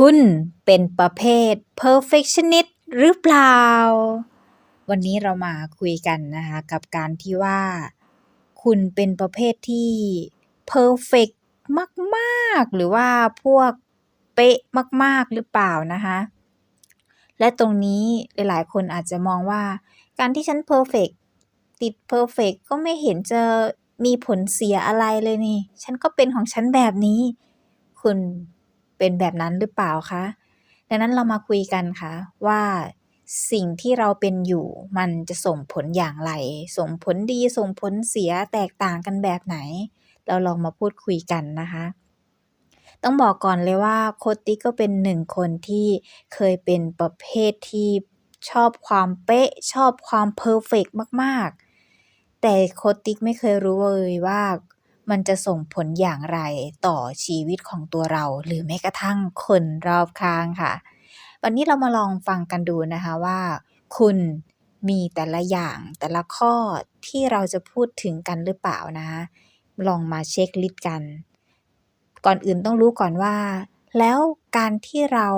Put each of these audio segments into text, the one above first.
คุณเป็นประเภท perfectionist หรือเปล่า วันนี้เรามาคุยกันนะคะกับการที่ว่า คุณเป็นประเภทที่เพอร์เฟกต์มาก ๆ หรือว่าพวกเป๊ะมาก ๆ หรือเปล่านะคะและตรงนี้หลาย ๆ คนอาจจะมองว่า การที่ฉันเพอร์เฟกติดเพอร์เฟกก็ไม่เห็นจะมีผลเสียอะไรเลยนี่ ฉันก็เป็นของฉันแบบนี้ คุณ เป็นแบบนั้นหรือเปล่าคะ ดังนั้นเรามาคุยกันค่ะว่าสิ่งที่เราเป็นอยู่มันจะส่งผลอย่างไร ส่งผลดีส่งผลเสียแตกต่างกันแบบไหน เราลองมาพูดคุยกันนะคะ ต้องบอกก่อนเลยว่าโคติกก็เป็นหนึ่งคนที่เคยเป็นประเภทที่ชอบความเป๊ะชอบความเพอร์เฟกต์มาก ๆ แต่โคติกไม่เคยรู้เลยว่า มันจะส่งผลอย่างไรต่อชีวิตของตัวเรา หรือแม้กระทั่งคนรอบข้างค่ะ วันนี้เรามาลองฟังกันดูนะคะว่า คุณมีแต่ละอย่างแต่ละข้อที่เราจะพูดถึงกันหรือเปล่านะ ลองมาเช็กลิสต์กัน ก่อนอื่นต้องรู้ก่อนว่า แล้วการที่เรา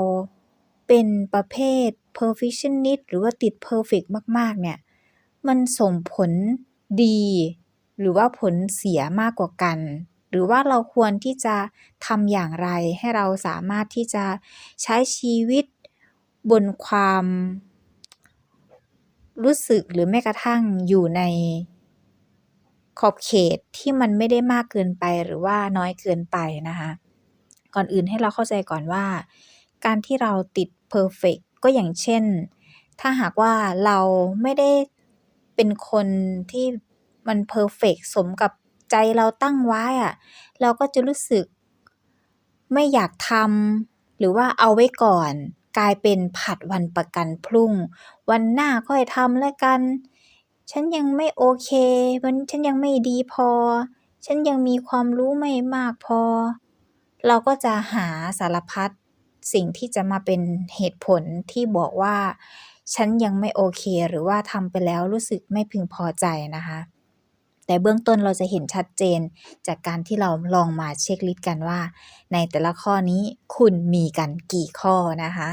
เป็นประเภท perfectionist หรือว่าติดเพอร์เฟกต์มาก ๆ เนี่ย มันส่งผลดี หรือว่าผลเสียมากกว่ากัน หรือว่าเราควรที่จะทำอย่างไรให้เราสามารถที่จะใช้ชีวิตบนความ รู้สึกหรือแม้กระทั่งอยู่ในขอบเขตที่มันไม่ได้มากเกินไปหรือว่าน้อยเกินไปนะคะก่อนอื่นให้เราเข้าใจก่อนว่า การที่เราติดเพอร์เฟกต์ก็อย่างเช่น ถ้าหากว่าเราไม่ได้เป็นคนที่ มันเพอร์เฟกต์สมกับใจเราตั้งไว้อะเราก็จะรู้สึก ไม่อยากทำหรือว่าเอาไว้ก่อน กลายเป็นผัดวันประกันพรุ่ง วันหน้าค่อยทำแล้วกัน ฉันยังไม่โอเควันฉันยังไม่ดีพอ ฉันยังมีความรู้ไม่มากพอ เราก็จะหาสารพัดสิ่งที่จะมาเป็นเหตุผลที่บอกว่า ฉันยังไม่โอเค หรือว่าทำไปแล้วรู้สึกไม่พึงพอใจนะคะ แต่เบื้องต้นเราจะเห็นชัดเจน จากการที่เราลองมาเช็กลิสต์กันว่า ในแต่ละข้อนี้คุณมีกันกี่ข้อนะคะ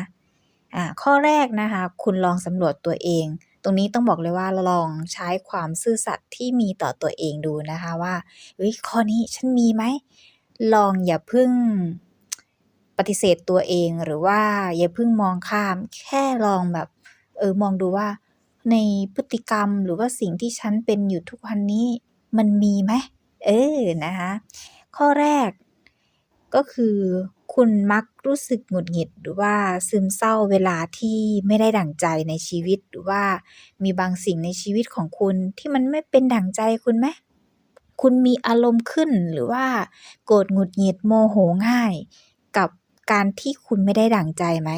อ่าข้อแรกนะคะ คุณลองสำรวจตัวเอง ตรงนี้ต้องบอกเลยว่าลองใช้ความซื่อสัตย์ที่มีต่อตัวเองดูนะคะว่าเฮ้ยข้อนี้ฉันมีไหมลองอย่าเพิ่งปฏิเสธตัวเองหรือว่าอย่าเพิ่งมองข้าม แค่ลองแบบเออมองดูว่า ในพฤติกรรมหรือว่าสิ่งที่ฉันเป็นอยู่ทุกวันนี้ มันมีไหมเออนะคะข้อแรกก็คือคุณมักรู้สึกหงุดหงิดหรือว่าซึมเศร้าเวลาที่ไม่ได้ดั่งใจในชีวิตหรือว่ามีบางสิ่งในชีวิตของคุณที่มันไม่เป็นดั่งใจคุณไหมคุณมีอารมณ์ขึ้นหรือว่าโกรธหงุดหงิดโมโหง่าย กับการที่คุณไม่ได้ดั่งใจไหม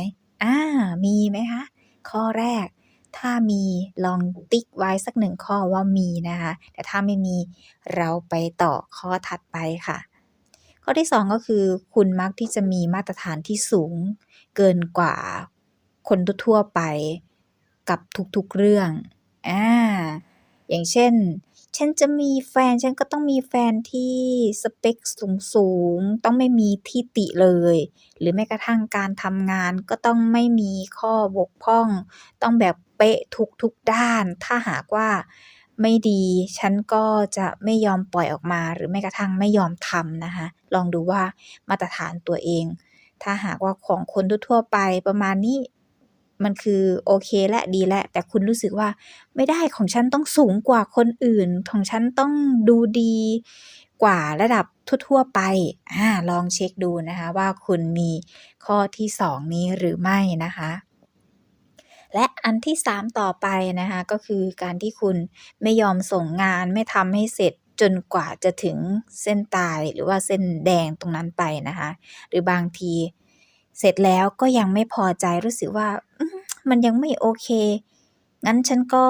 อ่ามีไหมคะข้อแรก ถ้ามีลองติ๊กไว้สักหนึ่งข้อว่ามีนะคะ แต่ถ้าไม่มีเราไปต่อข้อถัดไปค่ะ ข้อที่ 2 ก็คือ คุณมักที่จะมีมาตรฐานที่สูง เกินกว่าคนทั่วไปกับทุกๆเรื่องอ่าอย่างเช่น ฉันจะมีแฟนฉันก็ต้องมีแฟนที่สเปกสูงๆต้องไม่มีที่ติเลย หรือแม้กระทั่งการทำงานก็ต้องไม่มีข้อบกพร่อง ต้องแบบเป๊ะทุกๆด้าน ถ้าหากว่าไม่ดี ฉันก็จะไม่ยอมปล่อยออกมา หรือแม้กระทั่งไม่ยอมทำนะคะ ลองดูว่ามาตรฐานตัวเอง ถ้าหากว่าของคนทั่วไปประมาณนี้ มันคือโอเคแล้วดีแล้วแต่คุณรู้สึกว่าไม่ได้ของฉันต้องสูงกว่าคนอื่น ของฉันต้องดูดีกว่าระดับทั่วๆไปอาลองเช็กดูนะคะว่าคุณมีข้อที่ 2 นี้หรือไม่นะคะและอันที่ 3 ต่อไปนะคะก็คือการที่คุณไม่ยอมส่งงานไม่ทำให้เสร็จจนกว่าจะถึงเส้นตายหรือว่าเส้นแดงตรงนั้นไปนะคะ หรือบางที เสร็จแล้วก็ยังไม่พอใจรู้สึกว่ามันยังไม่โอเค งั้นฉันก็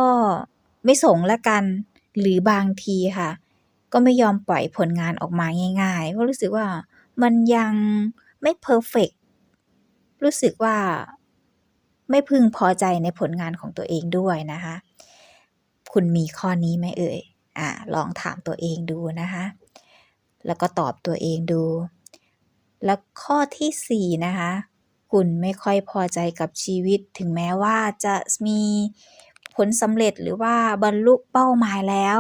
ไม่ส่งแล้วกัน หรือบางทีค่ะ ก็ไม่ยอมปล่อยผลงานออกมาง่ายๆเพราะรู้สึกว่ามันยังไม่เพอร์เฟกต์รู้สึกว่าไม่พึงพอใจในผลงานของตัวเองด้วยนะคะ คุณมีข้อนี้ไหมเอ่ยอาลองถามตัวเองดูนะคะ แล้วก็ตอบตัวเองดู แล้วข้อที่ 4 นะคะ คุณไม่ค่อยพอใจกับชีวิต ถึงแม้ว่าจะมีผลสำเร็จหรือว่าบรรลุเป้าหมายแล้ว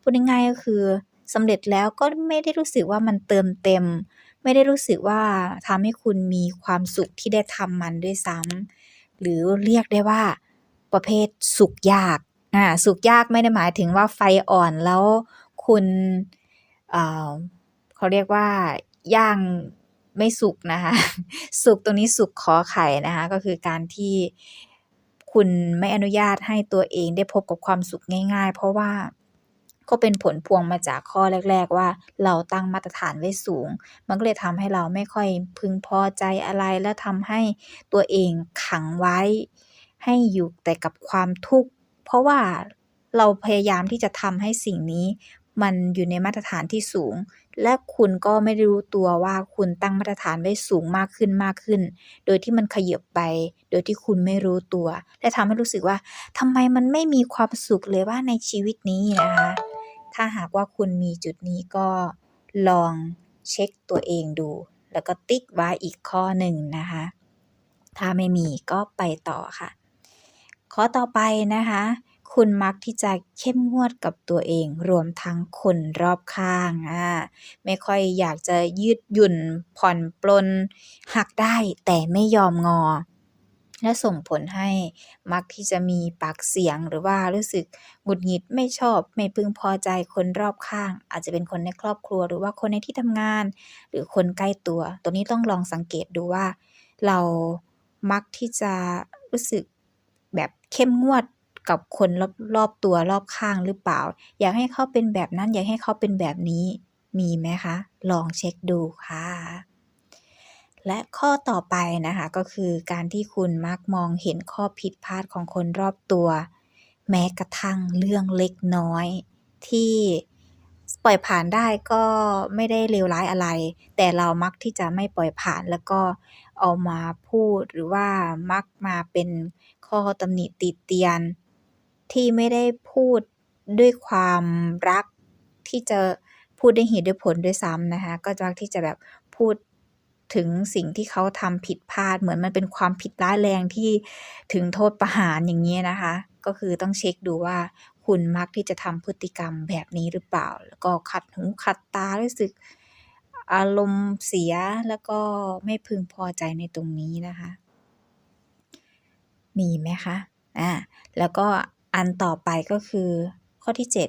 พูดง่ายๆก็คือสำเร็จแล้วก็ไม่ได้รู้สึกว่ามันเติมเต็ม ไม่ได้รู้สึกว่าทำให้คุณมีความสุขที่ได้ทำมันด้วยซ้ำหรือเรียกได้ว่า ประเภทสุขยากอ่าสุขยากไม่ได้หมายถึงว่าไฟอ่อนแล้วคุณอ่าเขาเรียกว่าย่าง ไม่สุกนะคะ สุกตรงนี้สุกขอไข่นะคะ ก็คือการที่คุณไม่อนุญาตให้ตัวเองได้พบกับความสุขง่าย ๆ เพราะว่าก็เป็นผลพวงมาจากข้อแรก ๆ ว่าเราตั้งมาตรฐานไว้สูง มันก็เลยทำให้เราไม่ค่อยพึงพอใจอะไร และทำให้ตัวเองขังไว้ ให้อยู่แต่กับความทุกข์ เพราะว่าเราพยายามที่จะทำให้สิ่งนี้ มันอยู่ในมาตรฐานที่สูง และคุณก็ไม่ได้รู้ตัวว่าคุณตั้งมาตรฐานไว้สูงมากขึ้นๆโดยที่มันขยิบไป โดยที่คุณไม่รู้ตัว และทำให้รู้สึกว่าทำไมมันไม่มีความสุขเลยว่าในชีวิตนี้นะคะ ถ้าหากว่าคุณมีจุดนี้ก็ลองเช็กตัวเองดู แล้วก็ติ๊กไว้อีกข้อหนึ่งนะคะ ถ้าไม่มีก็ไปต่อค่ะ ข้อต่อไปนะคะ คุณมักที่จะเข้มงวดกับตัวเอง รวมทั้งคนรอบข้างอ่าไม่ค่อยอยากจะยืดหยุ่นผ่อนปลนหักได้แต่ไม่ยอมงอ และส่งผลให้มักที่จะมีปากเสียงหรือว่ารู้สึกหงุดหงิดไม่ชอบ ไม่พึงพอใจคนรอบข้าง อาจจะเป็นคนในครอบครัว หรือว่าคนในที่ทำงาน หรือคนใกล้ตัวตรงนี้ต้องลองสังเกตดูว่า เรามักที่จะรู้สึกแบบเข้มงวด กับคนรอบรอบตัวรอบข้างหรือเปล่า อยากให้เขาเป็นแบบนั้น อยากให้เขาเป็นแบบนี้มีไหมคะ ลองเช็กดูค่ะ และข้อต่อไปนะคะก็คือการที่คุณมักมองเห็นข้อผิดพลาดของคนรอบตัว แม้กระทั่งเรื่องเล็กน้อย ที่ปล่อยผ่านได้ก็ไม่ได้เลวร้ายอะไร แต่เรามักที่จะไม่ปล่อยผ่านแล้วก็เอามาพูดหรือว่ามักมาเป็นข้อตำหนิติเตียน ที่ไม่ได้พูดด้วยความรักที่จะพูดด้วยเหตุด้วยผลด้วยซ้ำนะคะก็มักที่จะแบบพูดถึงสิ่งที่เขาทำผิดพลาดเหมือนมันเป็นความผิดร้ายแรงที่ถึงโทษประหารอย่างงี้นะคะ ก็คือต้องเช็กดูว่าคุณมักที่จะทำพฤติกรรมแบบนี้หรือเปล่า แล้วก็ขัดหูขัดตารู้สึกอารมณ์เสียแล้วก็ไม่พึงพอใจในตรงนี้นะคะ มีไหมคะ?อ่าแล้วก็ อันต่อไปก็คือ ข้อที่ 7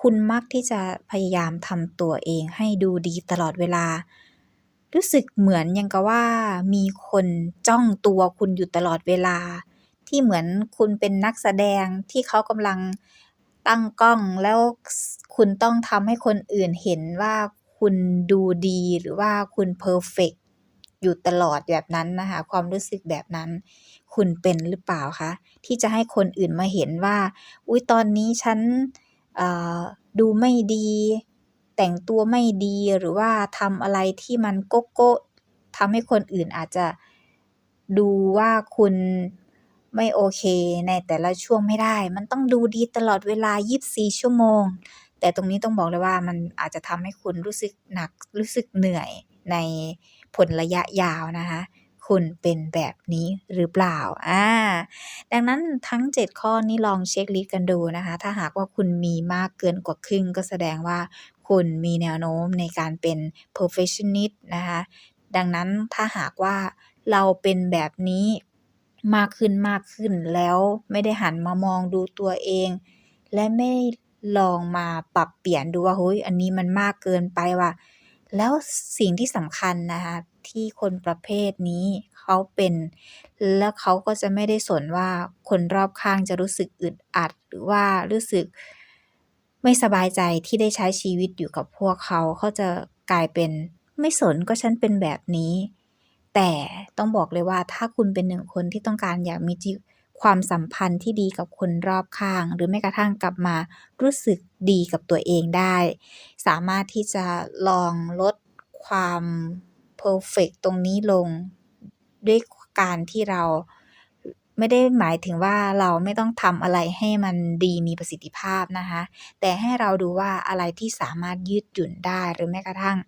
คุณมักที่จะพยายามทำตัวเองให้ดูดีตลอดเวลา รู้สึกเหมือนย่างกับว่ามีคนจ้องตัวคุณอยู่ตลอดเวลา ที่เหมือนคุณเป็นนักแสดงที่เขากำลังตั้งกล้องแล้วคุณต้องทำให้คนอื่นเห็นว่าคุณดูดีหรือว่าคุณเพอร์เฟกต์อยู่ตลอดแบบนั้นนะคะ ความรู้สึกแบบนั้น คุณเป็นหรือเปล่าคะ?ที่จะให้คนอื่นมาเห็นว่า อุ๊ยตอนนี้ฉันดูไม่ดี แต่งตัวไม่ดีหรือว่าทำอะไรที่มันโก๊ะโก๊ะทำให้คนอื่นอาจจะดูว่าคุณไม่โอเคในแต่ละช่วงไม่ได้ มันต้องดูดีตลอดเวลา 24 ชั่วโมง แต่ตรงนี้ต้องบอกเลยว่ามันอาจจะทำให้คุณรู้สึกหนักรู้สึกเหนื่อยในผลระยะยาวนะคะ คุณเป็นแบบนี้หรือเปล่า?อ่าดังนั้นทั้ง 7 ข้อนี้ลองเช็กลิสต์กันดูนะคะ ถ้าหากว่าคุณมีมากเกินกว่าครึ่งก็แสดงว่าคุณมีแนวโน้มในการเป็น perfectionist นะคะ ดังนั้นถ้าหากว่าเราเป็นแบบนี้มากขึ้นๆแล้วไม่ได้หันมามองดูตัวเอง และไม่ลองมาปรับเปลี่ยนดูว่าเฮ้ยอันนี้มันมากเกินไปว่ะ แล้วสิ่งที่สำคัญนะคะที่คนประเภทนี้เขาเป็น แล้วเขาก็จะไม่ได้สนว่าคนรอบข้างจะรู้สึกอึดอัด หรือว่ารู้สึกไม่สบายใจที่ได้ใช้ชีวิตอยู่กับพวกเขาเขาจะกลายเป็นไม่สนก็ฉันเป็นแบบนี้ แต่ต้องบอกเลยว่าถ้าคุณเป็นหนึ่งคนที่ต้องการอยากมีจิ ความสัมพันธ์ที่ดีกับคนรอบข้าง หรือแม้กระทั่งกลับมารู้สึกดีกับตัวเองได้ สามารถที่จะลองลดความเพอร์เฟกต์ตรงนี้ลงด้วยการที่เราไม่ได้หมายถึงว่าเราไม่ต้องทำอะไรให้มันดีมีประสิทธิภาพนะคะ แต่ให้เราดูว่าอะไรที่สามารถยืดหยุ่นได้ หรือแม้กระทั่ง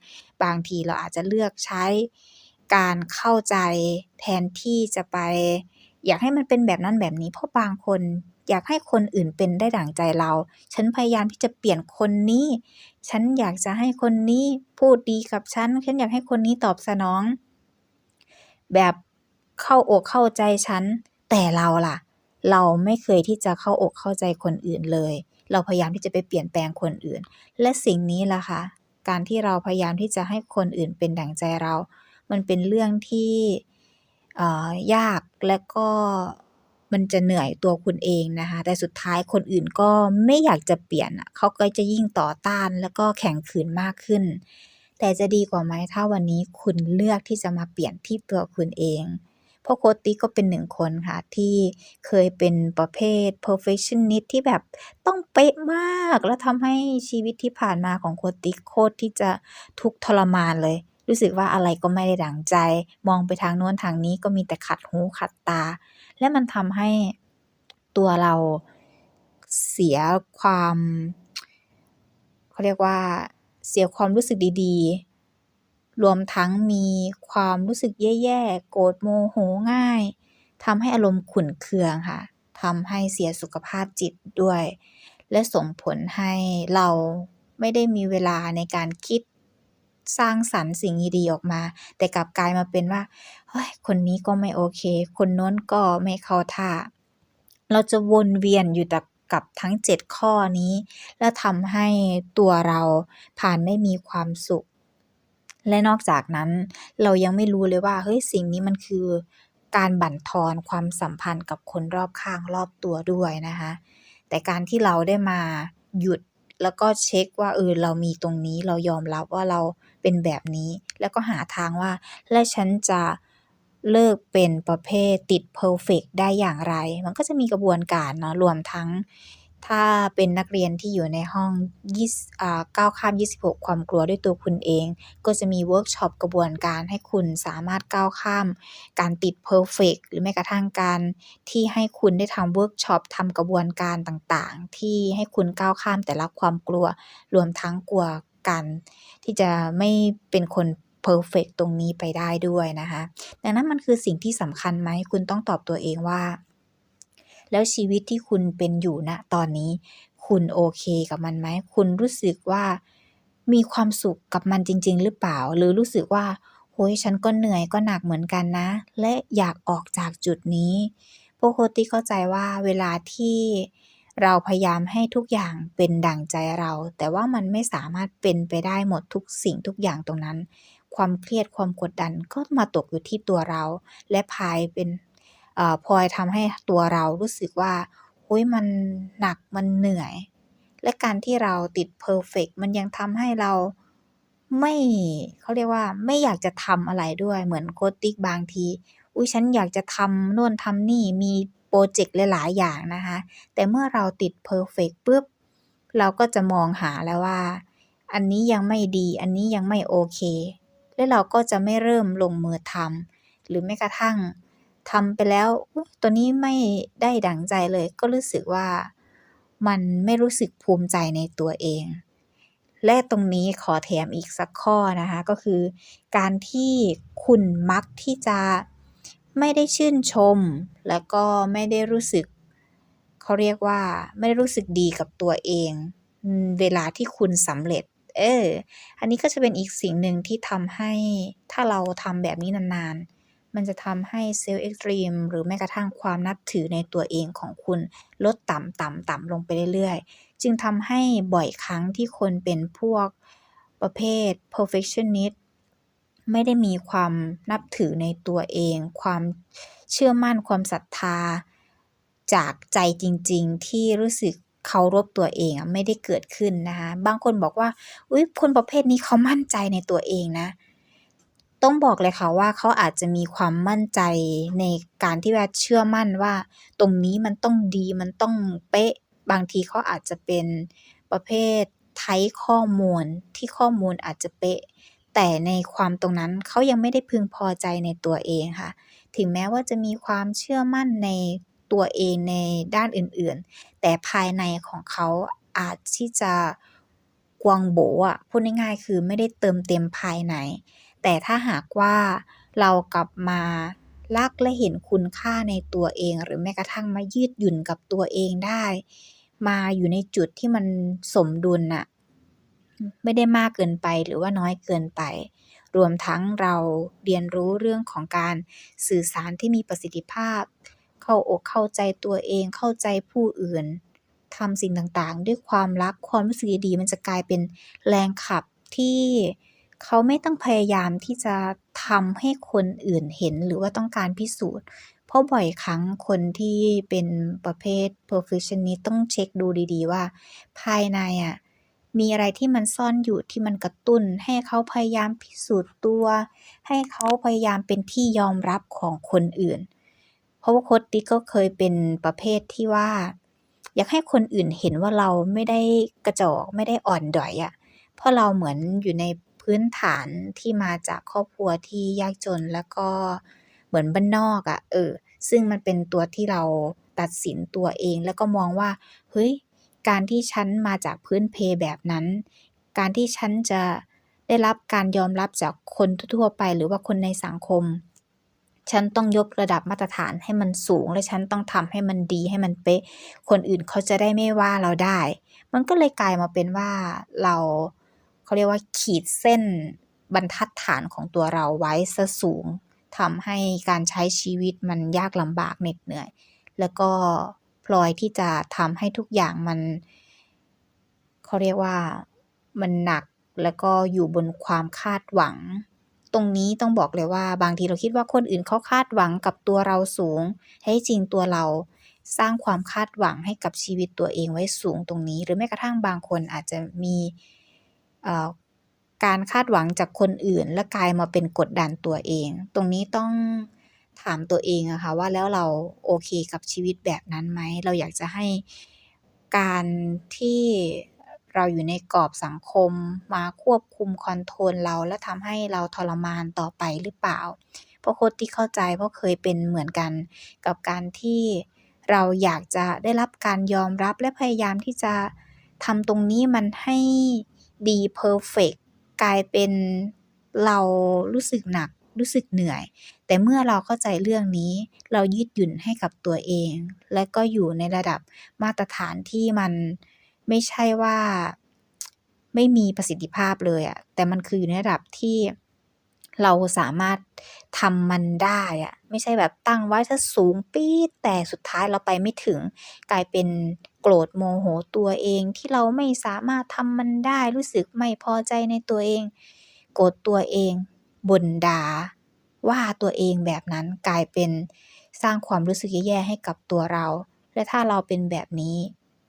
บางทีเราอาจจะเลือกใช้การเข้าใจแทนที่จะไป อยากให้มันเป็นแบบนั้นแบบนี้เพราะบางคน อยากให้คนอื่นเป็นได้ดั่งใจเรา ฉันพยายามที่จะเปลี่ยนคนนี้ ฉันอยากจะให้คนนี้พูดดีกับฉัน ฉันอยากให้คนนี้ตอบสนอง แบบเข้าอกเข้าใจฉัน แต่เราล่ะ เราไม่เคยที่จะเข้าอกเข้าใจคนอื่นเลย เราพยายามที่จะไปเปลี่ยนแปลงคนอื่น และสิ่งนี้ล่ะค่ะการที่เราพยายามที่จะให้คนอื่นเป็นดั่งใจเรา มันเป็นเรื่องที่ ยากและก็มันจะเหนื่อยตัวคุณเองนะคะ แต่สุดท้ายคนอื่นก็ไม่อยากจะเปลี่ยนเขาก็จะยิ่งต่อต้านแล้วก็แข็งขืนมากขึ้น แต่จะดีกว่าไหมถ้าวันนี้คุณเลือกที่จะมาเปลี่ยนที่ตัวคุณเองเพราะโคติก็เป็นหนึ่งคนค่ะ ที่เคยเป็นประเภท perfectionist ที่แบบต้องเป๊ะมาก แล้วทำให้ชีวิตที่ผ่านมาของโค้ชติ๊กโคตรที่จะทุกทรมานเลย รู้สึกว่าอะไรก็ไม่ได้ดั่งใจ มองไปทางโน้นทางนี้ก็มีแต่ขัดหูขัดตา และมันทำให้ตัวเราเสียความเขาเรียกว่าเสียความรู้สึกดีๆ รวมทั้งมีความรู้สึกแย่ๆ โกรธโมโหง่ายทำให้อารมณ์ขุ่นเคืองค่ะทำให้เสียสุขภาพจิตด้วย และส่งผลให้เราไม่ได้มีเวลาในการคิด สร้างสรรค์สิ่งดีๆออกมา แต่กลับกลายมาเป็นว่าเฮ้ยคนนี้ก็ไม่โอเค คนโน้นก็ไม่เข้าท่า เราจะวนเวียนอยู่แต่กับทั้ง 7 ข้อนี้ และทำให้ตัวเราผ่านไม่มีความสุข และนอกจากนั้นเรายังไม่รู้เลยว่าเฮ้ยสิ่งนี้มันคือการบั่นทอนความสัมพันธ์กับคนรอบข้างรอบตัวด้วยนะคะ แต่การที่เราได้มาหยุดแล้วก็เช็กว่าเออเรามีตรงนี้เรายอมรับว่าเรา เป็นแบบนี้ แล้วก็หาทางว่า และฉันจะเลิกเป็นประเภทติดเพอร์เฟกต์ได้อย่างไร มันก็จะมีกระบวนการเนาะรวมทั้ง ถ้าเป็นนักเรียนที่อยู่ในห้องยี่สอ่าก้าวข้าม 26 ความกลัวด้วยตัวคุณเอง ก็จะมีเวิร์กช็อปกระบวนการให้คุณสามารถก้าวข้าม การติดเพอร์เฟกต์หรือแม้กระทั่งการที่ให้คุณได้ทำเวิร์กช็อปทำกระบวนการต่างๆ ที่ให้คุณก้าวข้ามแต่ละความกลัว รวมทั้งกลัว การที่จะไม่เป็นคนเพอร์เฟกต์ตรงนี้ไปได้ด้วยนะคะ ดังนั้นมันคือสิ่งที่สำคัญไหมคุณต้องตอบตัวเองว่า แล้วชีวิตที่คุณเป็นอยู่ณตอนนี้ คุณโอเคกับมันไหม คุณรู้สึกว่ามีความสุขกับมันจริง ๆ หรือเปล่า หรือรู้สึกว่าโอ้โฮฉันก็เหนื่อยก็หนักเหมือนกันนะ และอยากออกจากจุดนี้เพราะโคติเข้าใจว่าเวลาที่ เราพยายามให้ทุกอย่างเป็นดั่งใจเรา แต่ว่ามันไม่สามารถเป็นไปได้หมดทุกสิ่งทุกอย่างตรงนั้น ความเครียดความกดดันก็มาตกอยู่ที่ตัวเรา และพายเป็นพลอยทำให้ตัวเรารู้สึกว่าโอ้โฮมันหนักมันเหนื่อย และการที่เราติดเพอร์เฟกต์มันยังทำให้เราไม่เขาเรียกว่าไม่อยากจะทำอะไรด้วยเหมือนโคติกบางที อุ๊ยฉันอยากจะทำโน่นทำนี่มี พรเจกต์หลาย ๆ อย่างนะคะ แต่เมื่อเราติดเพอร์เฟกต์ปุ๊บ เราก็จะมองหาแล้วว่า อันนี้ยังไม่ดี อันนี้ยังไม่โอเค และเราก็จะไม่เริ่มลงมือทำหรือแม้กระทั่งทำไปแล้ว ตัวนี้ไม่ได้ดั่งใจเลย ก็รู้สึกว่ามันไม่รู้สึกภูมิใจในตัวเอง และตรงนี้ขอแถมอีกสักข้อนะคะ ก็คือ การที่คุณมักที่จะ ไม่ได้ชื่นชม แล้วก็ไม่ได้รู้สึก เขาเรียกว่า ไม่ได้รู้สึกดีกับตัวเอง เวลาที่คุณสำเร็จ เออ อันนี้ก็จะเป็นอีกสิ่งหนึ่งที่ทำให้ถ้าเราทำแบบนี้นานๆ มันจะทำให้ self esteem หรือแม้กระทั่งความนับถือในตัวเองของคุณ ลดต่ำๆๆลงไปเรื่อยๆ จึงทำให้บ่อยครั้งที่คนเป็นพวกประเภท perfectionist ไม่ได้มีความนับถือในตัวเอง ความเชื่อมั่นความศรัทธา จากใจจริง ๆ ที่รู้สึกเคารพตัวเองไม่ได้เกิดขึ้นนะคะบางคนบอกว่าอุ๊ยคนประเภทนี้เขามั่นใจในตัวเองนะ ต้องบอกเลยค่ะว่าเขาอาจจะมีความมั่นใจในการที่ว่าเชื่อมั่นว่า ตรงนี้มันต้องดีมันต้องเป๊ะ บางทีเขาอาจจะเป็นประเภทไถข้อมูลที่ข้อมูลอาจจะเป๊ะ แต่ในความตรงนั้นเขายังไม่ได้พึงพอใจในตัวเองค่ะ ถึงแม้ว่าจะมีความเชื่อมั่นในตัวเองในด้านอื่นๆ แต่ภายในของเขาอาจที่จะกวางโบ๋อะพูดง่ายๆคือไม่ได้เติมเต็มภายใน แต่ถ้าหากว่าเรากลับมารักและเห็นคุณค่าในตัวเอง หรือแม้กระทั่งมายืดหยุ่นกับตัวเองได้ มาอยู่ในจุดที่มันสมดุลน่ะ ไม่ได้มากเกินไปหรือว่าน้อยเกินไป รวมทั้งเราเรียนรู้เรื่องของการสื่อสารที่มีประสิทธิภาพ เข้าอกเข้าใจตัวเองเข้าใจผู้อื่นทำสิ่งต่างๆ ด้วยความรักความรู้สึกดีๆมันจะกลายเป็นแรงขับที่เขาไม่ต้องพยายามที่จะทำให้คนอื่นเห็นหรือว่าต้องการพิสูจน์ เพราะบ่อยครั้งคนที่เป็นประเภท perfectionist ต้องเช็กดูดีๆว่า ภายในอะ มีอะไรที่มันซ่อนอยู่ที่มันกระตุ้น ให้เขาพยายามพิสูจน์ตัว ให้เขาพยายามเป็นที่ยอมรับของคนอื่น เพราะว่าโค้ชติ๊กก็เคยเป็นประเภทที่ว่า อยากให้คนอื่นเห็นว่าเราไม่ได้กระจอกไม่ได้อ่อนด้อยอะเพราะเราเหมือนอยู่ในพื้นฐานที่มาจากครอบครัวที่ยากจนแล้วก็เหมือนบ้านนอกอะเออซึ่งมันเป็นตัวที่เราตัดสินตัวเองแล้วก็มองว่า เฮ้ย การที่ฉันมาจากพื้นเพแบบนั้น การที่ฉันจะได้รับการยอมรับจากคนทั่วไปหรือว่าคนในสังคม ฉันต้องยกระดับมาตรฐานให้มันสูง และฉันต้องทำให้มันดีให้มันเป๊ะ คนอื่นเขาจะได้ไม่ว่าเราได้ มันก็เลยกลายมาเป็นว่าเราเขาเรียกว่าขีดเส้นบรรทัดฐานของตัวเราไว้เสียสูงทำให้การใช้ชีวิตมันยากลำบากเหน็ดเหนื่อย แล้วก็ พลอยที่จะทำให้ทุกอย่างมันเขาเรียกว่ามันหนักแล้วก็อยู่บนความคาดหวัง ตรงนี้ต้องบอกเลยว่า บางทีเราคิดว่าคนอื่นเขาคาดหวังกับตัวเราสูงแท้จริงตัวเราสร้างความคาดหวังให้กับชีวิตตัวเองไว้สูงตรงนี้ หรือแม้กระทั่งบางคนอาจจะมีเอ่อการคาดหวังจากคนอื่นและกลายมาเป็นกดดันตัวเอง ตรงนี้ต้อง ถามตัวเองอะค่ะว่าแล้วเราโอเคกับชีวิตแบบนั้นไหม เราอยากจะให้การที่เราอยู่ในกรอบสังคมมาควบคุมคอนโทรลเรา และทำให้เราทรมานต่อไปหรือเปล่า เพราะโค้ชติ๊กเข้าใจเพราะเคยเป็นเหมือนกันกับการที่เราอยากจะได้รับการยอมรับและพยายามที่จะทำตรงนี้มันให้ดีเพอร์เฟกต์กลายเป็นเรารู้สึกหนัก รู้สึกเหนื่อย แต่เมื่อเราเข้าใจเรื่องนี้ เรายืดหยุ่นให้กับตัวเอง และก็อยู่ในระดับมาตรฐานที่มันไม่ใช่ว่าไม่มีประสิทธิภาพเลยอะแต่มันคืออยู่ในระดับที่เราสามารถทำมันได้อะไม่ใช่แบบตั้งไว้เสียสูงปี๊ดแต่สุดท้ายเราไปไม่ถึง กลายเป็นโกรธโมโหตัวเองที่เราไม่สามารถทำมันได้รู้สึกไม่พอใจในตัวเอง โกรธตัวเอง บ่นด่าว่าตัวเองแบบนั้นกลายเป็นสร้างความรู้สึกแย่ๆให้กับตัวเรา และถ้าเราเป็นแบบนี้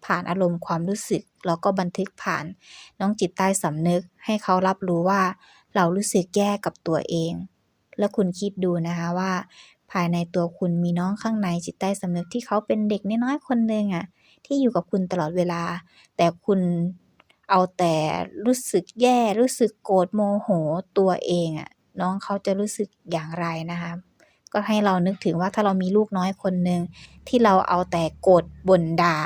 ผ่านอารมณ์ความรู้สึกแล้วก็บันทึกผ่านน้องจิตใต้สำนึกให้เขารับรู้ว่า เรารู้สึกแย่กับตัวเอง แล้วคุณคิดดูนะคะว่า ภายในตัวคุณมีน้องข้างในจิตใต้สำนึกที่เขาเป็นเด็กน้อยๆคนหนึ่งอะที่อยู่กับคุณตลอดเวลา แต่คุณเอาแต่รู้สึกแย่รู้สึกโกรธโมโหตัวเองอะ น้องเขาจะรู้สึกอย่างไรนะคะก็ให้เรานึกถึงว่าถ้าเรามีลูกน้อยคนหนึ่งที่เราเอาแต่โกรธบ่นด่า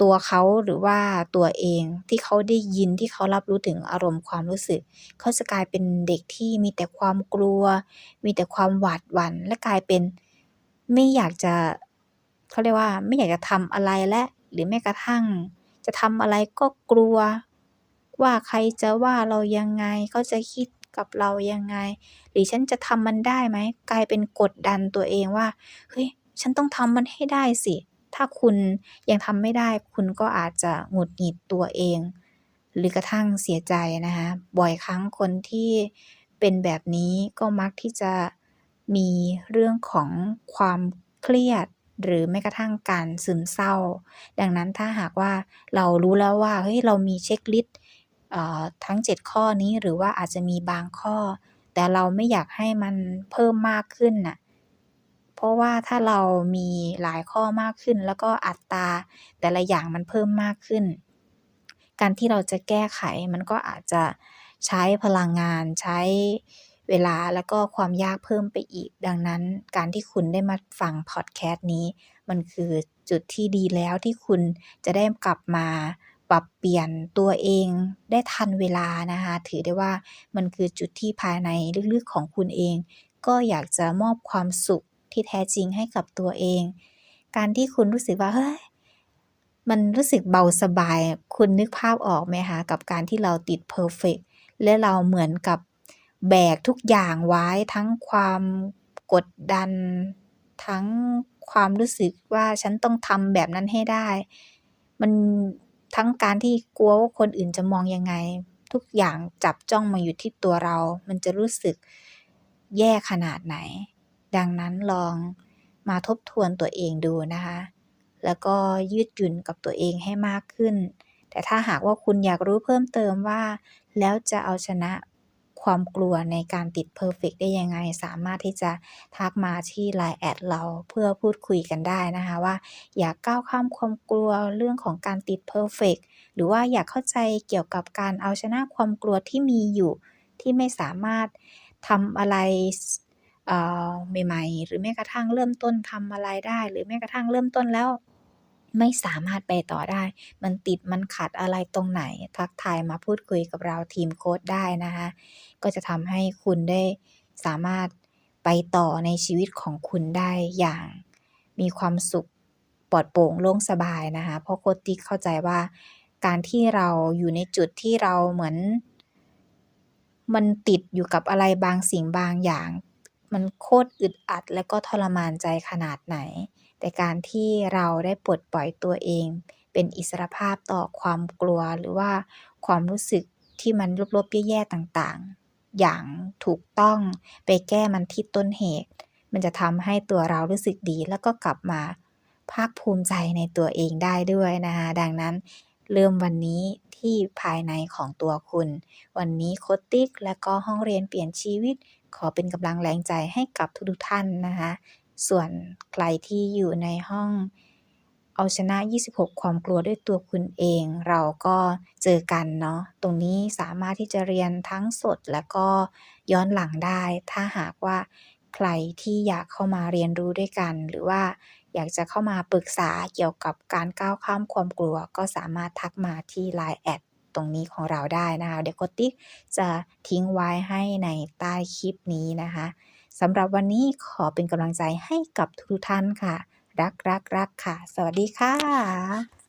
ตัวเขาหรือว่าตัวเองที่เขาได้ยินที่เขารับรู้ถึงอารมณ์ความรู้สึก เขาจะกลายเป็นเด็กที่มีแต่ความกลัว มีแต่ความหวาดหวั่นและกลายเป็นไม่อยากจะเขาเรียกว่าไม่อยากจะทำอะไรแล้วหรือแม้กระทั่ง จะทำอะไรก็กลัว ว่าใครจะว่าเรายังไงเขาจะคิด กับเรายังไง หรือฉันจะทำมันได้ไหมกลายเป็นกดดันตัวเองว่าเฮ้ยฉันต้องทำมันให้ได้สิ ถ้าคุณยังทำไม่ได้คุณก็อาจจะหงุดหงิดตัวเอง หรือกระทั่งเสียใจนะคะบ่อยครั้งคนที่เป็นแบบนี้ก็มักที่จะมีเรื่องของความเครียดหรือแม้กระทั่งการซึมเศร้า ดังนั้นถ้าหากว่าเรารู้แล้วว่าเฮ้ยเรามีเช็กลิสต์ ทั้ง 7 ข้อนี้หรือว่าอาจจะมีบางข้อ แต่เราไม่อยากให้มันเพิ่มมากขึ้นน่ะเพราะว่าถ้าเรามีหลายข้อมากขึ้น แล้วก็อัตราแต่ละอย่างมันเพิ่มมากขึ้น การที่เราจะแก้ไขมันก็อาจจะใช้พลังงานใช้เวลาแล้วก็ความยากเพิ่มไปอีก ดังนั้นการที่คุณได้มาฟังพอดแคสต์นี้ มันคือจุดที่ดีแล้วที่คุณจะได้กลับมา ปรับเปลี่ยนตัวเองได้ทันเวลานะคะ ถือได้ว่ามันคือจุดที่ภายในลึกๆของคุณเอง ก็อยากจะมอบความสุขที่แท้จริงให้กับตัวเอง การที่คุณรู้สึกว่าเฮ้ยมันรู้สึกเบาสบาย คุณนึกภาพออกไหมคะกับการที่เราติดเพอร์เฟกต์และเราเหมือนกับแบกทุกอย่างไว้ทั้งความกดดัน ทั้งความรู้สึกว่าฉันต้องทำแบบนั้นให้ได้ มัน ทั้งการที่กลัวว่าคนอื่นจะมองยังไง ทุกอย่างจับจ้องมาอยู่ที่ตัวเรา มันจะรู้สึกแย่ขนาดไหน ดังนั้นลองมาทบทวนตัวเองดูนะคะ แล้วก็ยืดหยุ่นกับตัวเองให้มากขึ้น แต่ถ้าหากว่าคุณอยากรู้เพิ่มเติมว่า แล้วจะเอาชนะ ความกลัวในการติดเพอร์เฟกต์ได้ยังไง สามารถที่จะทักมาที่ LINE แอดเราเพื่อพูดคุยกันได้นะคะว่า อยากก้าวข้ามความกลัวเรื่องของการติดเพอร์เฟกต์หรือว่าอยากเข้าใจเกี่ยวกับการเอาชนะความกลัวที่มีอยู่ ที่ไม่สามารถทำอะไรใหม่ๆ หรือแม้กระทั่งเริ่มต้นทำอะไรได้ หรือแม้กระทั่งเริ่มต้นแล้วไม่สามารถไปต่อได้ มันติดมันขัดอะไรตรงไหน ทักทายมาพูดคุยกับเราทีมโคชได้นะคะ ก็จะทำให้คุณได้สามารถไปต่อในชีวิตของคุณได้อย่างมีความสุขปลอดโปร่งโล่งสบายนะคะ เพราะโคชติ๊กเข้าใจว่าการที่เราอยู่ในจุดที่เราเหมือน มันติดอยู่กับอะไรบางสิ่งบางอย่าง มันโคตรอึดอัดและก็ทรมานใจขนาดไหน แต่การที่เราได้ปลดปล่อยตัวเอง เป็นอิสรภาพต่อความกลัวหรือว่าความรู้สึกที่มันลบๆแย่ๆต่างๆ อย่างถูกต้องไปแก้มันที่ต้นเหตุ มันจะทำให้ตัวเรารู้สึกดี แล้วก็กลับมาภาคภูมิใจในตัวเองได้ด้วยนะคะดังนั้นเริ่มวันนี้ที่ภายในของตัวคุณ วันนี้โคติกและก็ห้องเรียนเปลี่ยนชีวิต ขอเป็นกำลังแรงใจให้กับทุกท่านนะคะ ส่วนใครที่อยู่ในห้อง เอาชนะ 26 ความกลัวด้วยตัวคุณเอง เราก็เจอกันเนาะ ตรงนี้สามารถที่จะเรียนทั้งสดและก็ย้อนหลังได้ ถ้าหากว่าใครที่อยากเข้ามาเรียนรู้ด้วยกัน หรือว่าอยากจะเข้ามาปรึกษาเกี่ยวกับการก้าวข้ามความกลัว ก็สามารถทักมาที่ LINE แอดตรงนี้ของเราได้นะคะเดี๋ยวโคชติ๊กจะทิ้งไว้ให้ในใต้คลิปนี้นะคะสำหรับวันนี้ขอเป็นกำลังใจให้กับทุกท่านค่ะ รักๆๆค่ะ สวัสดีค่ะ